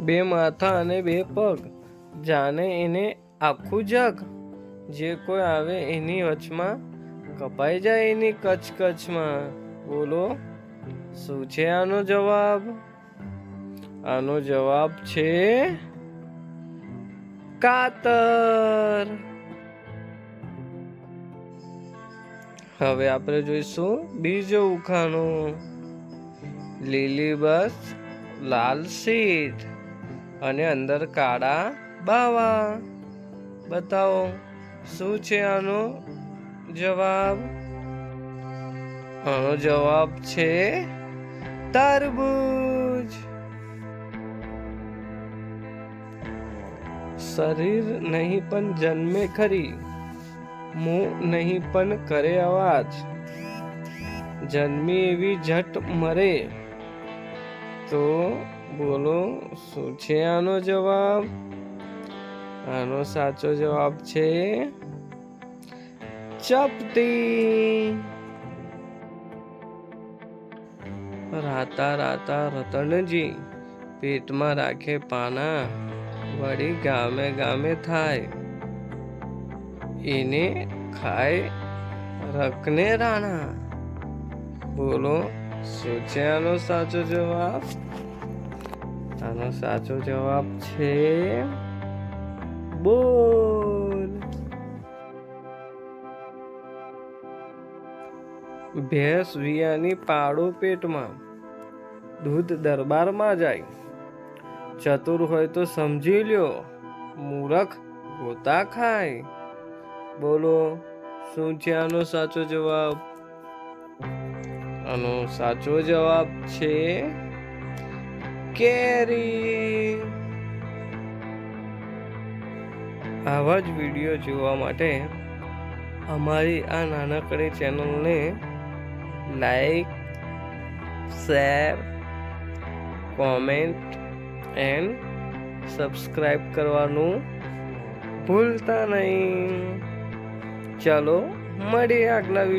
બે માથા અને બે પગ. જાને એને આખું જગ. જે કોઈ આવે એની વચમાં, કપાઈ જાય એની કચ કચમાં બોલો, શું છે આનો જવાબ? આનો જવાબ છે કાતર. હવે આપણે જોઈશું બીજો ઉખાણું. લીલી બસ, લાલ સીટ અને અંદર કાળા બાવા. બતાવો, શું છે આનો જવાબ? આનો જવાબ છે તરબૂજ. શરીર નહીં પણ જન્મે ખરી. મું નહીં પણ કરે અવાજ. જન્મી એવી જટ મરે. તો બોલો, શું છે આનો જવાબ? આનો સાચો જવાબ છે ચપટી. રાતા રાતા રતનજી પેટમાં રાખે પાના, વળી ગામે ગામે થાય. એને ખાય રકને રાણા. બોલો, શું છે આનો સાચો જવાબ? આનો સાચો જવાબ છે બોલ. ભેંસ વિયાની પાડો પેટમાં, દૂધ દરબારમાં જાય. ચતુર હોય તો સમજી લ્યો, મૂરખ ગોતા ખાય. બોલો, શું છે આનો સાચો જવાબ? આનો સાચો જવાબ છે કેરી. આવા જ વીડિયો જોવા માટે અમારી આ નાનકડી ચેનલને like, share, comment and subscribe કરવાનું ભૂલતા નહીં. ચાલો, મળીએ આગલા વીડિયો